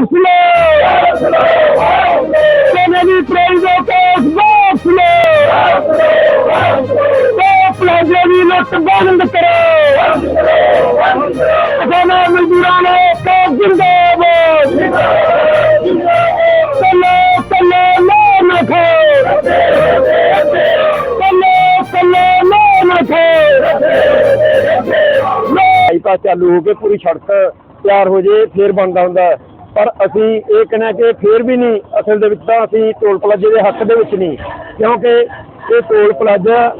ਵਾਪਸ ਲੋ ਸੋਨੇ ਦੀ ਪ੍ਰਾਈਜ਼ ਦਾ ਕੇਸ ਵਾਪਸ ਲੋ ਤੇ ਪਲਾਜ਼ੇ ਦੀ ਲੁੱਟ ਬੰਦ ਕਰੋ ਕਿਸਾਨਾਂ ਮਜ਼ਦੂਰਾਂ ਨੇ ਕੇਸ ਜਿੰਦਾਬਾਦ ਚੱਲੋ ਚੱਲੋ ਨਾ ਖਾਓ ਚੱਲੋ ਚੱਲੋ ਨਾ ਖਾਓ ਬਾਈਪਾਸ ਚਾਲੂ ਹੋ ਕੇ ਪੂਰੀ ਸੜਕ ਤਿਆਰ ਹੋ ਜੇ, ਫੇਰ ਬਣਦਾ ਹੁੰਦਾ। ਪਰ ਅਸੀਂ ਇਹ ਕਹਿਣਾ ਕਿ ਫੇਰ ਵੀ ਨਹੀਂ, ਅਸਲ ਦੇ ਵਿੱਚ ਤਾਂ ਅਸੀਂ ਟੋਲ ਪਲਾਜ਼ੇ ਦੇ ਹੱਕ ਦੇ ਵਿੱਚ ਨਹੀਂ। ਕਿਉਂਕਿ ਇਹ ਟੋਲ ਪਲਾਜ਼ਾ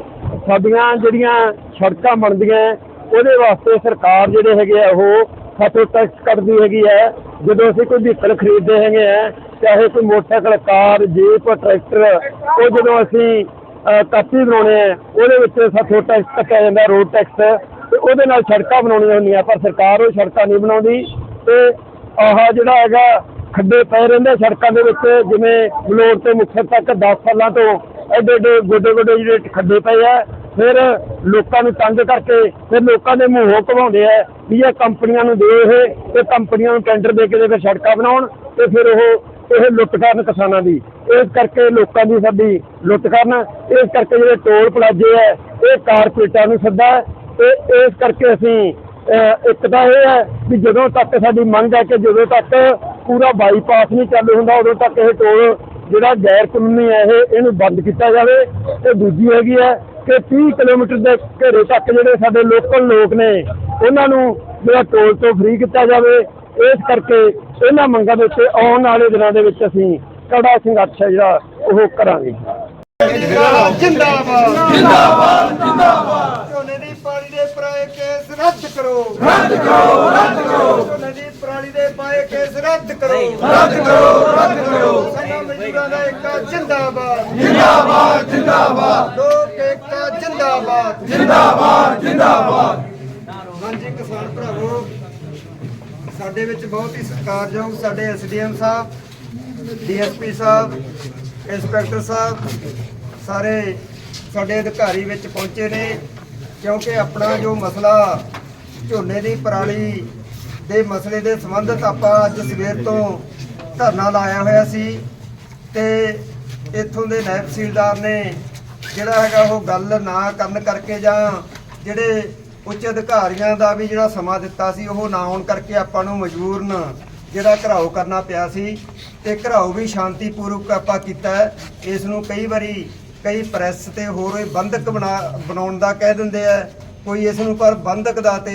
ਸਾਡੀਆਂ ਜਿਹੜੀਆਂ ਸੜਕਾਂ ਬਣਦੀਆਂ, ਉਹਦੇ ਵਾਸਤੇ ਸਰਕਾਰ ਜਿਹੜੇ ਹੈਗੇ ਆ, ਉਹ ਸਾਤੋਂ ਟੈਕਸ ਕੱਟਦੀ ਹੈਗੀ ਹੈ। ਜਦੋਂ ਅਸੀਂ ਕੋਈ ਵਹੀਕਲ ਖਰੀਦਦੇ ਹੈਗੇ ਆ, ਚਾਹੇ ਕੋਈ ਮੋਟਰਸਾਈਕਲ, ਕਾਰ, ਜੀਪ, ਟਰੈਕਟਰ, ਉਹ ਜਦੋਂ ਅਸੀਂ ਅਹ ਕਾਪੀ ਬਣਾਉਣੇ ਆ, ਉਹਦੇ ਵਿੱਚ ਸਾਥੋਂ ਟੈਕਸ ਕੱਟਿਆ ਜਾਂਦਾ, ਰੋਡ ਟੈਕਸ। ਤੇ ਉਹਦੇ ਨਾਲ ਸੜਕਾਂ ਬਣਾਉਣੀਆਂ ਹੁੰਦੀਆਂ, ਪਰ ਸਰਕਾਰ ਉਹ ਸੜਕਾਂ ਨਹੀਂ ਬਣਾਉਂਦੀ। ਤੇ ਆਹ ਜਿਹੜਾ ਹੈਗਾ, ਖੱਡੇ ਪਏ ਰਹਿੰਦੇ ਸੜਕਾਂ ਦੇ ਵਿੱਚ, ਜਿਵੇਂ ਬਲੋਰ ਤੇ ਮੁਕਤਸਰ ਤੱਕ 10 ਸਾਲਾਂ ਤੋਂ ਐਡੇ ਐਡੇ, ਗੋਡੇ ਗੋਡੇ ਜਿਹੜੇ ਖੱਡੇ ਪਏ ਆ। ਫਿਰ ਲੋਕਾਂ ਨੂੰ ਤੰਗ ਕਰਕੇ, ਫਿਰ ਲੋਕਾਂ ਦੇ ਮੂੰਹੋਂ ਘਵਾਉਂਦੇ ਆ ਵੀ ਇਹ ਕੰਪਨੀਆਂ ਨੂੰ ਦੇ ਇਹ ਤੇ ਕੰਪਨੀਆਂ ਨੂੰ ਟੈਂਡਰ ਦੇ ਕੇ ਤੇ ਫਿਰ ਸੜਕਾਂ ਬਣਾਉਣ ਤੇ ਫਿਰ ਉਹ, ਇਹ ਲੁੱਟ ਕਰਨ ਕਿਸਾਨਾਂ ਦੀ। ਇਸ ਕਰਕੇ ਲੋਕਾਂ ਦੀ ਸਾਡੀ ਲੁੱਟ ਕਰਨ ਇਸ ਕਰਕੇ ਜਿਹੜੇ ਟੋਲ ਪਲਾਜ਼ੇ ਹੈ ਇਹ ਕਾਰਪੋਰੇਟਾਂ ਨੂੰ ਸੱਦਾ। ਹੈ ਤੇ ਇਸ ਕਰਕੇ ਅਸੀਂ ਇੱਕ ਤਾਂ ਇਹ ਹੈ ਕਿ ਜਦੋਂ ਤੱਕ ਸਾਡੀ ਮੰਗ ਹੈ ਕਿ ਜਦੋਂ ਤੱਕ ਪੂਰਾ ਬਾਈਪਾਸ ਨਹੀਂ ਚਾਲੂ ਹੁੰਦਾ, ਉਦੋਂ ਤੱਕ ਇਹ ਟੋਲ ਜਿਹੜਾ ਗੈਰ ਕਾਨੂੰਨੀ ਹੈ ਇਹ, ਇਹਨੂੰ ਬੰਦ ਕੀਤਾ ਜਾਵੇ। ਤੇ ਦੂਜੀ ਹੈਗੀ ਹੈ ਕਿ 30 ਕਿਲੋਮੀਟਰ ਦੇ ਘੇਰੇ ਤੱਕ ਜਿਹੜੇ ਸਾਡੇ ਲੋਕਲ ਲੋਕ ਨੇ, ਉਹਨਾਂ ਨੂੰ ਜਿਹੜਾ ਟੋਲ ਤੋਂ ਫ੍ਰੀ ਕੀਤਾ ਜਾਵੇ। ਇਸ ਕਰਕੇ ਇਹਨਾਂ ਮੰਗਾਂ ਦੇ ਉੱਤੇ ਆਉਣ ਵਾਲੇ ਦਿਨਾਂ ਦੇ ਵਿੱਚ ਅਸੀਂ ਕੜਾ ਸੰਘਰਸ਼ ਹੈ ਜਿਹੜਾ ਉਹ ਕਰਾਂਗੇ। ਜਿੰਦਾਬਾਦ ਜਿੰਦਾਬਾਦ। ਜਿੰਦਾਬਾਦ। ਕਰੋ। ਰੱਦ ਕਰੋ ਰੱਦ ਕਰੋ। ਝੋਨੇ ਦੀ ਪਰਾਲੀ ਦੇ ਪਾਏ ਕੇਸ ਰੱਦ ਕਰੋ। ਰੱਦ ਕਰੋ ਰੱਦ ਕਰੋ। ਸਾਡਾ ਮਜ਼ਦੂਰਾਂ ਦਾ ਏਕਾ ਜਿੰਦਾਬਾਦ। ਜਿੰਦਾਬਾਦ ਜਿੰਦਾਬਾਦ। ਲੋਕ ਏਕਾ ਜਿੰਦਾਬਾਦ। ਜਿੰਦਾਬਾਦ ਜਿੰਦਾਬਾਦ। ਹਾਂਜੀ ਕਿਸਾਨ ਭਰਾਵੋ ਸਾਡੇ ਵਿੱਚ ਬਹੁਤ ਹੀ ਸਤਿਕਾਰਯੋਗ ਸਾਡੇ ਐਸਡੀਐਮ ਸਾਹਿਬ ਡੀਐਸਪੀ ਸਾਹਿਬ ਇੰਸਪੈਕਟਰ ਸਾਹਿਬ ਸਾਰੇ ਸਾਡੇ ਅਧਿਕਾਰੀ ਵਿੱਚ ਪਹੁੰਚੇ ਨੇ ਕਿਉਂਕਿ ਆਪਣਾ ਜੋ ਮਸਲਾ ਝੋਨੇ ਦੀ ਪਰਾਲੀ ਦੇ ਮਸਲੇ ਦੇ ਸੰਬੰਧਤ ਆਪਾਂ ਅੱਜ ਸਵੇਰ ਤੋਂ ਧਰਨਾ ਲਾਇਆ ਹੋਇਆ ਸੀ ਤੇ ਇੱਥੋਂ ਦੇ ਨਾਇਬ ਤਹਿਸੀਲਦਾਰ ਨੇ ਜਿਹੜਾ ਹੈਗਾ ਉਹ ਗੱਲ ਨਾ ਕਰਨ ਕਰਕੇ ਜਾਂ ਜਿਹੜੇ ਉੱਚ ਅਧਿਕਾਰੀਆਂ ਦਾ ਵੀ ਜਿਹੜਾ ਸਮਾਂ ਦਿੱਤਾ ਸੀ, ਉਹ ਨਾ ਆਉਣ ਕਰਕੇ ਆਪਾਂ ਨੂੰ ਮਜਬੂਰਨ ਜਿਹੜਾ ਘਰਾਓ ਕਰਨਾ ਪਿਆ ਸੀ ਤੇ ਘਰਾਓ ਵੀ ਸ਼ਾਂਤੀਪੂਰਵਕ ਆਪਾਂ ਕੀਤਾ। ਇਸ ਨੂੰ ਕਈ ਵਾਰੀ ਕਈ ਪ੍ਰੈਸ ਤੇ ਹੋਰ ਇਹ ਬੰਧਕ ਬਣਾ, ਬਣਾਉਣ ਦਾ ਕਹਿ ਦਿੰਦੇ ਆ। ਕੋਈ ਇਸ ਨੂੰ ਪਰ ਬੰਧਕ ਦਾ ਤੇ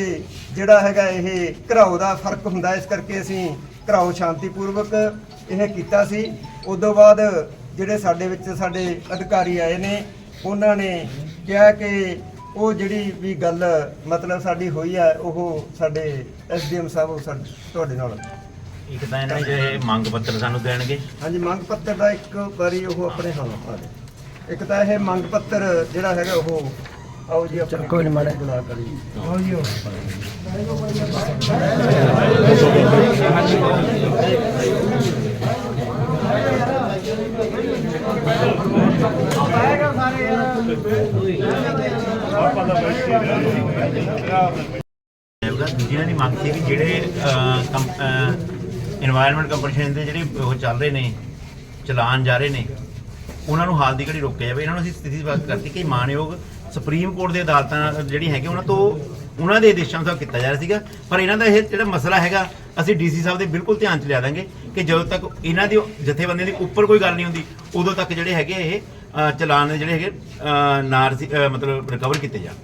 ਜਿਹੜਾ ਹੈਗਾ ਇਹ ਘਰਾਓ ਦਾ ਫ਼ਰਕ ਹੁੰਦਾ ਇਸ ਕਰਕੇ ਅਸੀਂ ਘਰਾਓ ਸ਼ਾਂਤੀਪੂਰਵਕ ਇਹ ਕੀਤਾ ਸੀ। ਉਦੋਂ ਬਾਅਦ ਜਿਹੜੇ ਸਾਡੇ ਵਿੱਚ ਸਾਡੇ ਅਧਿਕਾਰੀ ਆਏ ਨੇ ਉਹਨਾਂ ਨੇ ਕਿਹਾ ਕਿ ਉਹ ਜਿਹੜੀ ਵੀ ਗੱਲ ਮਤਲਬ ਸਾਡੀ ਹੋਈ ਹੈ ਉਹ ਸਾਡੇ ਐਸਡੀਐਮ ਸਾਹਿਬ ਉਹ ਸਾਡੇ ਤੁਹਾਡੇ ਨਾਲ। ਇੱਕ ਤਾਂ ਇਹਨਾਂ ਇਹ ਮੰਗ ਪੱਤਰ ਸਾਨੂੰ ਦੇਣਗੇ। ਹਾਂਜੀ ਮੰਗ ਪੱਤਰ ਦਾ ਇੱਕ ਵਾਰੀ ਉਹ ਆਪਣੇ ਹਾਂ ਆ ਦੇ। ਇੱਕ ਤਾਂ ਇਹ ਮੰਗ ਪੱਤਰ ਜਿਹੜਾ ਹੈਗਾ ਉਹ ਆਓ ਜੀ ਨਹੀਂ ਮਾੜੇ। ਦੀ ਮੰਗ ਸੀ ਕਿ ਜਿਹੜੇ এনवायरमेंट ਕੰਪਨਸੇਸ਼ਨ ਦੇ ਜਿਹੜੇ ਉਹ ਚੱਲ ਰਹੇ ਨੇ ਚਲਾਨ ਜਾ ਰਹੇ ਨੇ ਉਹਨਾਂ ਨੂੰ ਹਾਲ ਦੀ ਘੜੀ ਰੋਕਿਆ ਜਾਵੇ। ਇਹਨਾਂ ਨੂੰ ਅਸੀਂ ਸਥਿਤੀ ਵਾਸਤੇ ਕਰਤੀ ਕਿ ਮਾਨਯੋਗ ਸੁਪਰੀਮ ਕੋਰਟ ਦੇ ਅਦਾਲਤਾਂ ਜਿਹੜੀ ਹੈਗੇ ਉਹਨਾਂ ਤੋਂ ਉਹਨਾਂ ਦੇ ਆਦੇਸ਼ਾਂ ਤੋਂ ਕੀਤਾ ਜਾ ਰਿਹਾ ਸੀਗਾ। ਪਰ ਇਹਨਾਂ ਦਾ ਇਹ ਜਿਹੜਾ ਮਸਲਾ ਹੈਗਾ ਅਸੀਂ ਡੀਸੀ ਸਾਹਿਬ ਦੇ ਬਿਲਕੁਲ ਧਿਆਨ ਚ ਲਿਆ ਦਾਂਗੇ ਕਿ ਜਦੋਂ ਤੱਕ ਇਹਨਾਂ ਦੀ ਜਥੇਬੰਦੀਆਂ ਦੀ ਉੱਪਰ ਕੋਈ ਗੱਲ ਨਹੀਂ ਹੁੰਦੀ ਉਦੋਂ ਤੱਕ ਜਿਹੜੇ ਹੈਗੇ ਇਹ ਅ, ਚਲਾਨ ਜਿਹੜੇ ਹੈਗੇ ਅ, ਨਾ ਰਸੀ- ਮਤਲਬ ਰਿਕਵਰ ਕੀਤੇ ਜਾਣ।